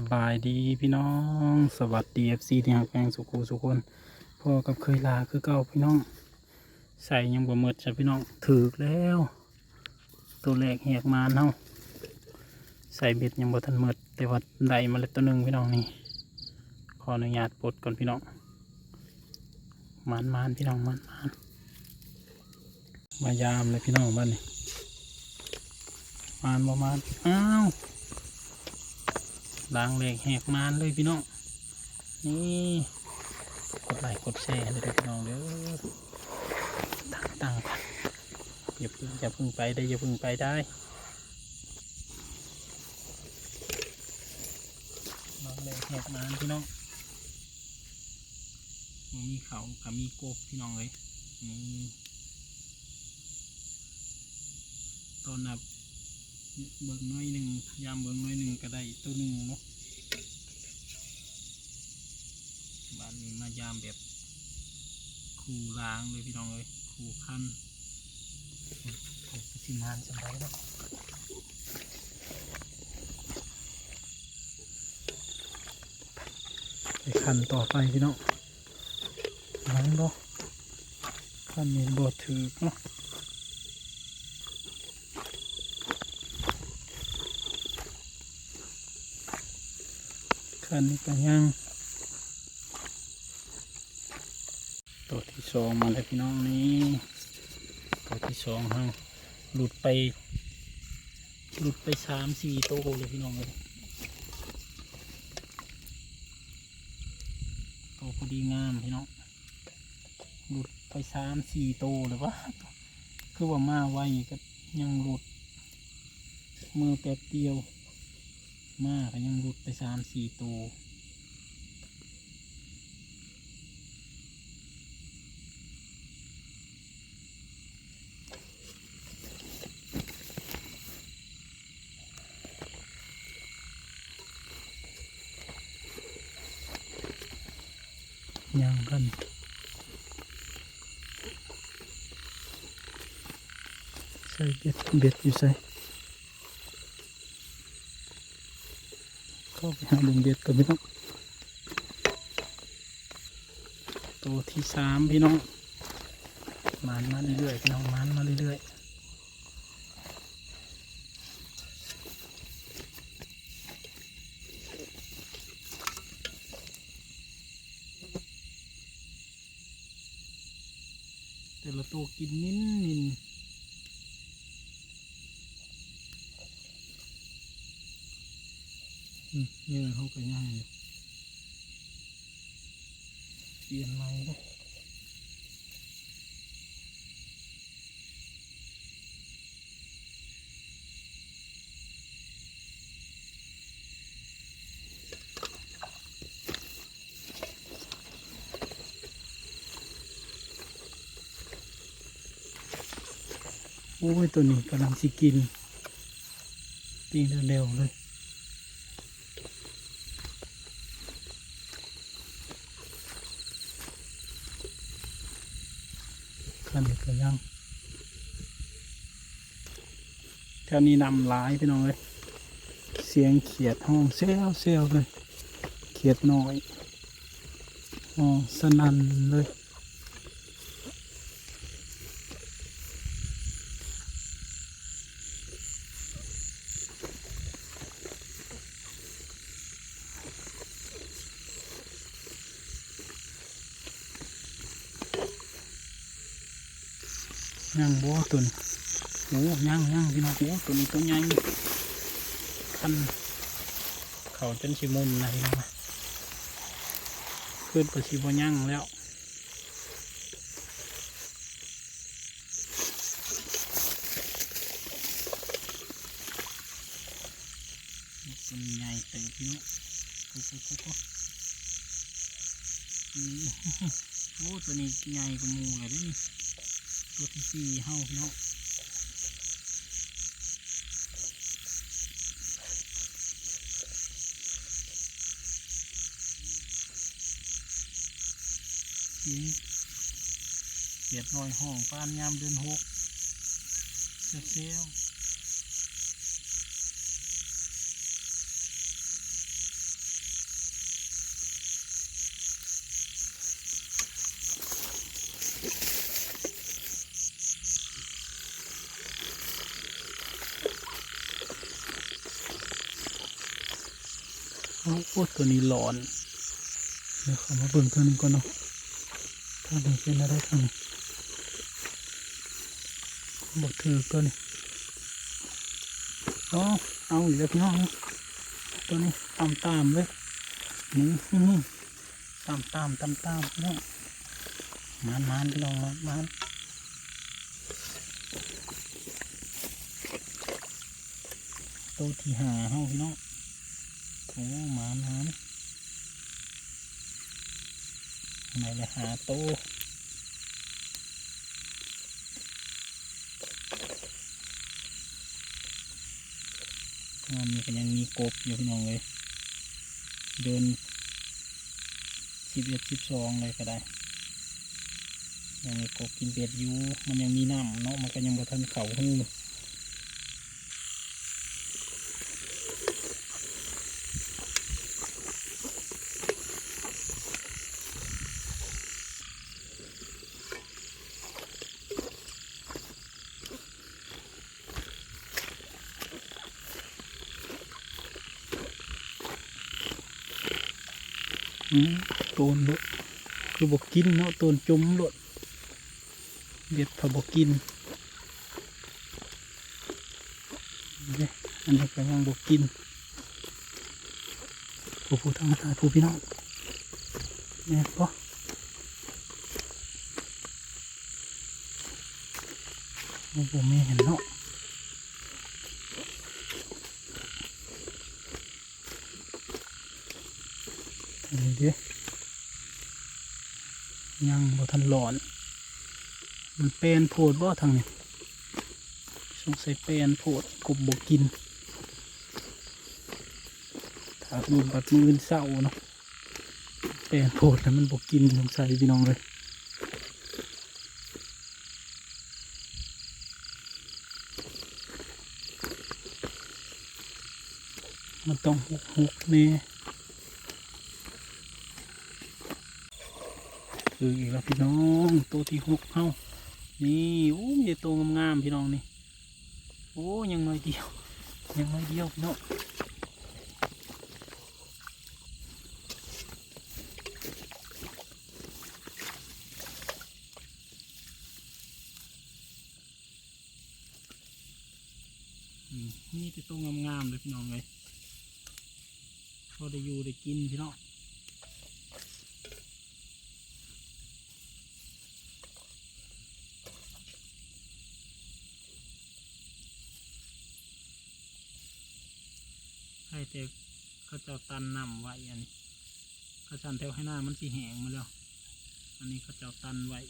สบายดีพี่น้อง สวัสดีเอฟซีที่หักแพงสุขูสุคนพ่อกับเคยลาคือเก่าพี่น้อง ใส่ยังบ่หมดใช่พี่น้องถือแล้ว ตัวแรกแหกมาเนาะใส่เบ็ดยังบ่ทันหมดแต่ว่าได้มาแล้วตัวหนึ่งพี่น้องนี่ขออนุญาตปลดก่อนพี่น้องมานมานพี่น้องมานมานมายามเลยพี่น้องบ้านนี้มานบ่มานอ้าว ล้างเหล็กแหกมานเลยพี่น้อง นี่กดไลค์กดแชร์เลยเด้พี่น้องเด้อตั้งตั้งกันอย่าพึ่งอย่าพึ่งไปได้อย่าพึ่งไปได้ล้างเหล็กแหกมานพี่น้องมีเขากับมีโกบพี่น้องเลยนี่ตอนนับ เบิ่งน้อยหนึ่งยามเบิ่งน้อยหนึ่งก็ได้ตัวหนึ่งเนาะบ้านนี้มายามแบบคูล้างเลยพี่น้องเลยคูคันผมสิมานสบายเนาะไปคันต่อไปพี่น้องล้างเนาะคันนี้บดถือเนาะันนี้ก็ยังตัวที่สองมาเลยพี่น้องนี่ตัวที่สองฮะหลุดไปหลุดไปสามสี่โตวเลยพี่น้องเลยโตวพอดีงามพี่น้องหลุดไปสามสี่โตวเลยวะคือว่ามาไวก็ยังหลุดมือแป๊บเดียว มากยังหลุดไปสามสี่ตัวยังกันใส่เบ็ดเบ็ดอยู่ใส่ เข้าไปหาลุงเบ็ดกันพี่น้องตัวที่สามพี่น้องมานมาเรื่อยๆพี่น้องมานมาเรื่อยๆแต่ละตัวกินนินนินอืมเนื้อเขาก็ย่ายเปลี่ยนใหม่เลยโอ้ยตัวนี้กำลังสิกินตีเร็วๆเลย ขั นนี้ก็ยังแถวนี้นำหลายพี่น้องเลยเสียงเขียดห้องเซลเซลเลย เขียดน้อยห้องสนั่นเลย ย่างบัวตุนโอ้ย่างย่างพี่น้องโอ้ตัวนี้ตัวใหญ่คันเขาจนชิมุนนะพี่น้องขึ้นไปชิบย่างแล้วตัวนี้ใหญ่เต็มพี่น้องโอ้โหโอ้โหนี่โอ้ตัวนี้ใหญ่กว่ามูเลยด้นี่ ตัวที่สี่เฮาพี่น้องเสียงเกียดน้อยห้องปานยามเดือนหกเซลเซล เอาโอ้ตัวนี้หลอนเดี๋ยวเขามาเบิ่งเท่านึงก่อนเนาะทางนี้เป็นอะไรทางนี้บอกถือตัวนี้เอาเอาอีกแล้วพี่น้องตัวนี้ตามตามเลยนี่นี่ตามตามตามตามๆพี่น้องมานมานพี่น้องมานมานตัวที่หาเฮาพี่น้อง โอ้มานมานไหนเลยหาโตวงานนี้ก็ยังมีกบอยู่พี่น้องเลยเดินสิบเอ็ดสิบสองเลยก็ได้ยังมีกบกินเบ็ดอยู่มันยังมีน้ำเนาะมันก็ยังบ่ทันเข่าหู ตนลดคือบกกินเนาะโตนจมลดเบ็ดพอบกินเนี่ยอันนี้ก็ยังบกกินผู้ผู้ทางตายผู้พี่น้องแม่นปะโอ้โหแม่เห็นเนาะ นี่ดิยังบ่ทันหลอน มันเป็นโพดบ่ทางนี้สงสัยเป็นโพดกบบกินถ้าดูบัดมือเศร้าเนาะเป็นโพดแล้วมันบกินสงสัยพี่น้องเลยมันต้องหุกหุกๆแน่ คืออีกแล้วพี่น้องตัวที่หกเข้านี่โอ้มีต่ตัวงามๆพี่น้องนี่โอ้ยังน้อยเดียว ยังน้อยเดียวพี่น้องนี่แต่ตัวงามๆเลยพี่น้องเลยพอได้อยู่ได้กินพี่น้อง ให้แต่เขาเจ้าตันนำไว้อันนี้เขาชันแถวให้หน้ามันสีแหงมาแล้ว อันนี้เขาเจ้าตันไว้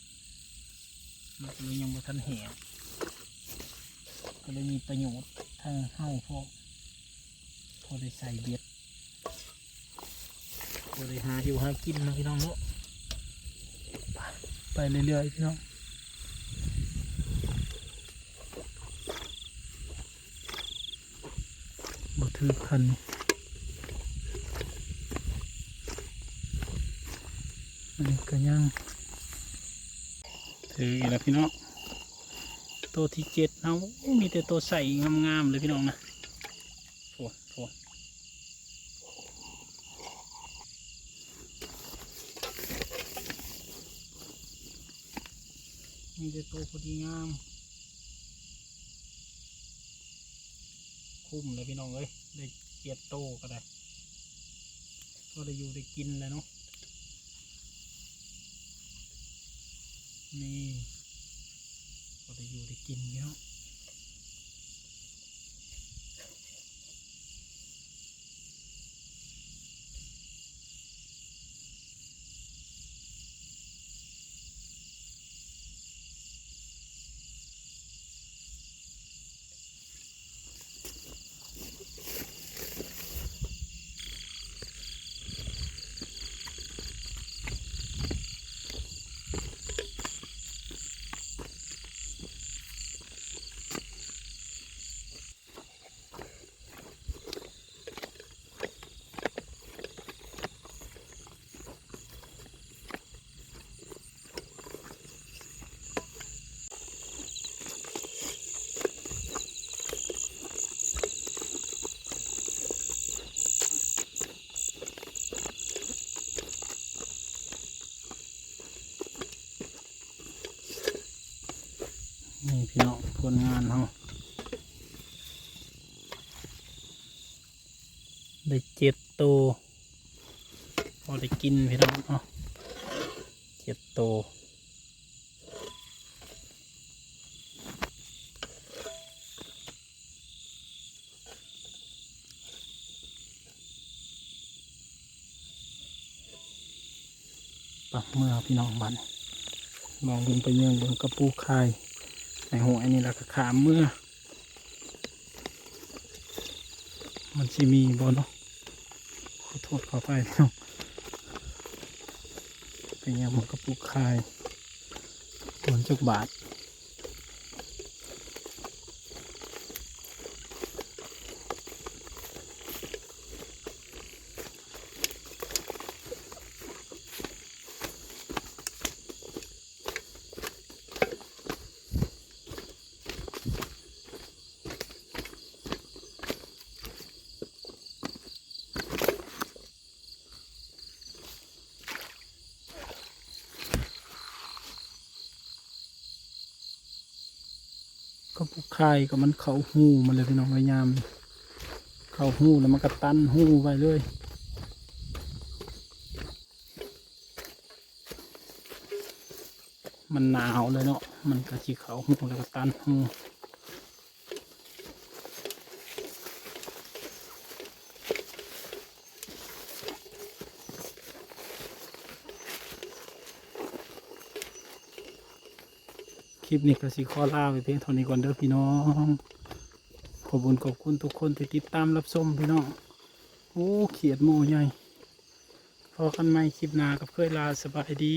มันก็เลยยังบ่ทันแหงก็เลยมีประโยชน์ทางเฮ้าพอพอได้ใส่เบ็ดพอได้หาอยู่หากินนะพี่น้องเนาะไปเรื่อยๆพี่น้อง ถือคันอันนี้ก็ยังถืออีกแล้วพี่น้องตัวที่เจ็ดเอามีแต่ตัวใส่งามๆเลยพี่น้องนะโถโถมีแต่ตัวพอดีงาม คุ้มเลยพี่น้องเอ้ยได้เกียดโตก็ได้ก็ได้อยู่ได้กินเลยเนาะนี่ก็ได้อยู่ได้กินเนาะ เฮาได้เจ็ดตัวพอได้กินพี่น้องเนาะเจ็ดตัวปักเมื่อพี่น้องบันมองลงไปเมืองบนกระปูคา ยในหัวอันนี้ละก็ขามเมื่อ มันสิมีบ่เนาะขอโทษขอไปพี่น้องเป็นยังมันกระปุกคายตัวจุกบาท ก็ผู้คายก็มันเขาหูมันเลยพี่น้องพยายาม เขาหูแล้วมันก็ตันหูไปเลยมันหนาวเลยเนาะมันก็จีเขาหูแล้วก็ตันหู ลิปนี้ก็สิขอลาไปเพียงเท่านี้ก่อนเด้อพี่น้อง ขอบคุณขอบคุณทุกคนที่ติดตามรับชมพี่น้อง โอ้เขียดโมใหญ่พอกันไหมคลิปหน้ากับเคยลาสบายดี